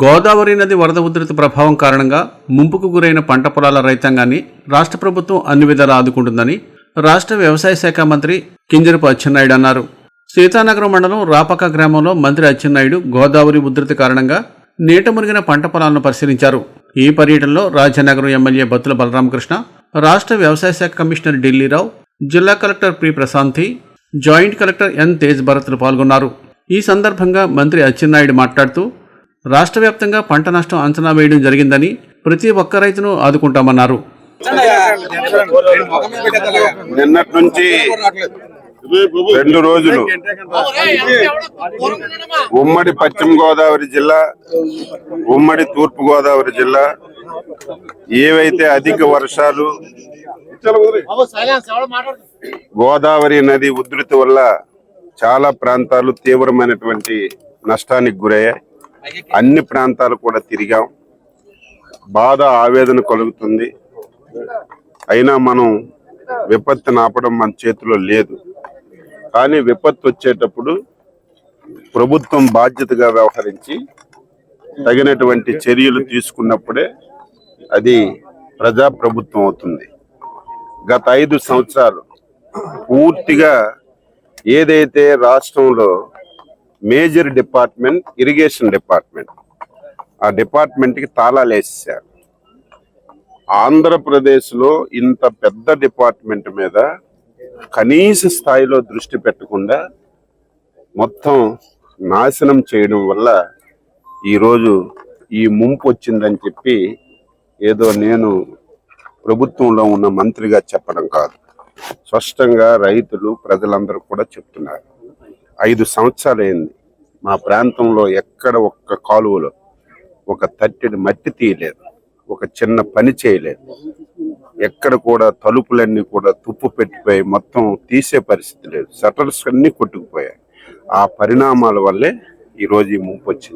గోదావరి నది వరద ఉధృతి ప్రభావం కారణంగా ముంపుకు గురైన పంట పొలాల రైతాంగాన్ని రాష్ట్ర ప్రభుత్వం అన్ని విధాలా ఆదుకుంటుందని రాష్ట్ర వ్యవసాయ శాఖ మంత్రి కింజరపు అచ్చెన్నాయుడు అన్నారు. సీతానగరం మండలం రాపక గ్రామంలో మంత్రి అచ్చెన్నాయుడు గోదావరి ఉధృతి కారణంగా నీట మురిగిన పంట పొలాలను పరిశీలించారు. ఈ పర్యటనలో రాజనగరం ఎమ్మెల్యే బత్తుల బలరామకృష్ణ రాష్ట్ర వ్యవసాయ శాఖ కమిషనర్ ఢిల్లీరావు జిల్లా collector P Prashanti joint collector N Tej భరత్లు పాల్గొన్నారు. ఈ సందర్భంగా మంత్రి అచ్చెన్నాయుడు మాట్లాడుతూ రాష్ట్ర వ్యాప్తంగా పంట నష్టం అంచనా వేయడం జరిగిందని ప్రతి ఒక్క రైతును ఆదుకుంటామన్నారు. నిన్నటి నుంచి రెండు రోజులు ఉమ్మడి పశ్చిమ గోదావరి జిల్లా ఉమ్మడి తూర్పు గోదావరి జిల్లా ఏవైతే అధిక వర్షాలు గోదావరి నది ఉధృతి వల్ల చాలా ప్రాంతాలు తీవ్రమైనటువంటి నష్టానికి గురయ్యాయి. అన్ని ప్రాంతాలు కూడా తిరిగాం. బాధ ఆవేదన కలుగుతుంది. అయినా మనం విపత్తును ఆపడం మన చేతిలో లేదు. కానీ విపత్తు వచ్చేటప్పుడు ప్రభుత్వం బాధ్యతగా వ్యవహరించి తగినటువంటి చర్యలు తీసుకున్నప్పుడే అది ప్రజాప్రభుత్వం అవుతుంది. గత ఐదు సంవత్సరాలు పూర్తిగా ఏదైతే రాష్ట్రంలో మేజర్ డిపార్ట్మెంట్ ఇరిగేషన్ డిపార్ట్మెంట్. ఆ డిపార్ట్మెంట్కి తాళాలు వేసేసారు ఆంధ్రప్రదేశ్లో ఇంత పెద్ద డిపార్ట్మెంట్ మీద కనీస స్థాయిలో దృష్టి పెట్టకుండా మొత్తం నాశనం చేయడం వల్ల ఈరోజు ఈ ముంపు వచ్చిందని చెప్పి ఏదో నేను ప్రభుత్వంలో ఉన్న మంత్రిగా చెప్పడం కాదు. స్పష్టంగా రైతులు ప్రజలందరూ కూడా చెప్తున్నారు. ఐదు సంవత్సరాలైంది. మా ప్రాంతంలో ఎక్కడ ఒక్క కాలువలో ఒక తట్టెడి మట్టి తీయలేదు. ఒక చిన్న పని చేయలేదు. ఎక్కడ కూడా తలుపులన్నీ కూడా తుప్పు పెట్టిపోయి మొత్తం తీసే పరిస్థితి లేదు. షటర్స్ అన్నీ కొట్టుకుపోయాయి. ఆ పరిణామాల వల్లే ఈరోజు ఈ ముంపు వచ్చింది.